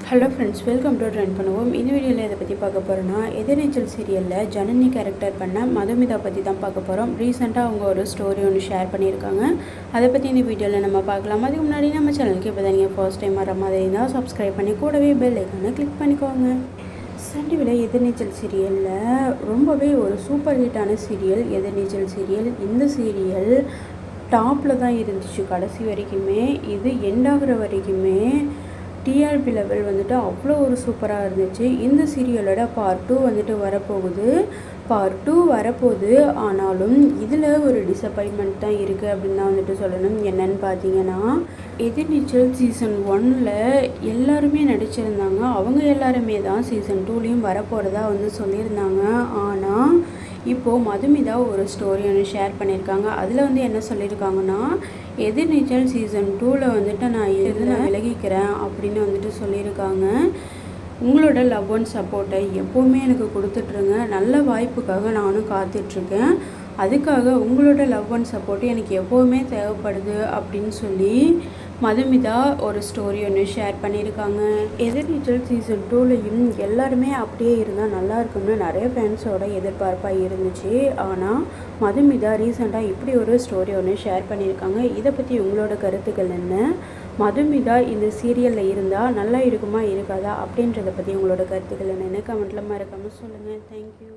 Hello friends welcome to trend பண்ணுவோம் இந்த வீடியோவில் இதை பற்றி பார்க்க போகிறோன்னா எதிர்நீச்சல் சீரியலில் ஜனனி கேரக்டர் பண்ண மதுமிதா பற்றி தான் பார்க்க போகிறோம் ரீசெண்டாக அவங்க ஒரு ஸ்டோரி ஒன்று ஷேர் பண்ணியிருக்காங்க. அதை பற்றி இந்த வீடியோவில் நம்ம பார்க்கலாம். அதுக்கு முன்னாடி நம்ம சேனலுக்கு இப்போ தான் நீங்கள் ஃபர்ஸ்ட் டைம் வர மாதிரி இருந்தால் சப்ஸ்கிரைப் பண்ணி கூடவே பெல் ஐக்கானை கிளிக் பண்ணிக்கோங்க. சன் டிவியில் எதிர்நீச்சல் சீரியலில் ரொம்பவே ஒரு சூப்பர் ஹிட்டான சீரியல் எதிர்நீச்சல் சீரியல் இந்த சீரியல் டாப்பில் தான் இருந்துச்சு கடைசி வரைக்குமே. இது எண்ட் வரைக்குமே டிஆர்பி லெவல் வந்துட்டு அவ்வளோ ஒரு சூப்பராக இருந்துச்சு. இந்த சீரியலோட பார்ட் டூ வந்துட்டு வரப்போகுது. பார்ட் டூ வரப்போகுது. ஆனாலும் இதில் ஒரு டிசப்பாயின்மெண்ட் தான் இருக்குது அப்படின்னு தான் வந்துட்டு சொல்லணும். என்னன்னு பார்த்தீங்கன்னா எதிர்நீச்சல் சீசன் ஒன்னில் எல்லாருமே நடிச்சிருந்தாங்க. அவங்க எல்லாருமே தான் சீசன் டூலேயும் வரப்போகிறதா வந்து சொல்லியிருந்தாங்க. ஆனால் இப்போது மதுமிதா ஒரு ஸ்டோரி ஒன்று ஷேர் பண்ணியிருக்காங்க. அதில் வந்து என்ன சொல்லியிருக்காங்கன்னா எதிர்நீச்சல் சீசன் டூவில் வந்துட்டு நான் இருந்து நான் விலகிக்கிறேன் அப்படின்னு வந்துட்டு சொல்லியிருக்காங்க. உங்களோட லவ் அண்ட் சப்போர்ட்டை எப்போவுமே எனக்கு கொடுத்துட்ருங்க. நல்ல வாய்ப்புக்காக நானும் காத்துட்ருக்கேன். அதுக்காக உங்களோட லவ் அண்ட் சப்போர்ட்டு எனக்கு எப்போவுமே தேவைப்படுது அப்படின்னு சொல்லி மதுமிதா ஒரு ஸ்டோரி ஒன்று ஷேர் பண்ணியிருக்காங்க. எதிர்நீச்சல் சீசன் டூலையும் எல்லாருமே அப்படியே இருந்தால் நல்லா இருக்கும்னு நிறைய ஃபேன்ஸோட எதிர்பார்ப்பாக இருந்துச்சு. ஆனால் மதுமிதா ரீசெண்டாக இப்படி ஒரு ஸ்டோரி ஒன்று ஷேர் பண்ணியிருக்காங்க. இதை பற்றி உங்களோட கருத்துக்கள் என்ன? மதுமிதா இந்த சீரியலில் இருந்தால் நல்லா இருக்குமா இருக்காதா அப்படின்றத பற்றி உங்களோட கருத்துக்கள் என்னென்னு கமெண்ட்டில் மறக்காமல் சொல்லுங்கள் தேங்க்யூ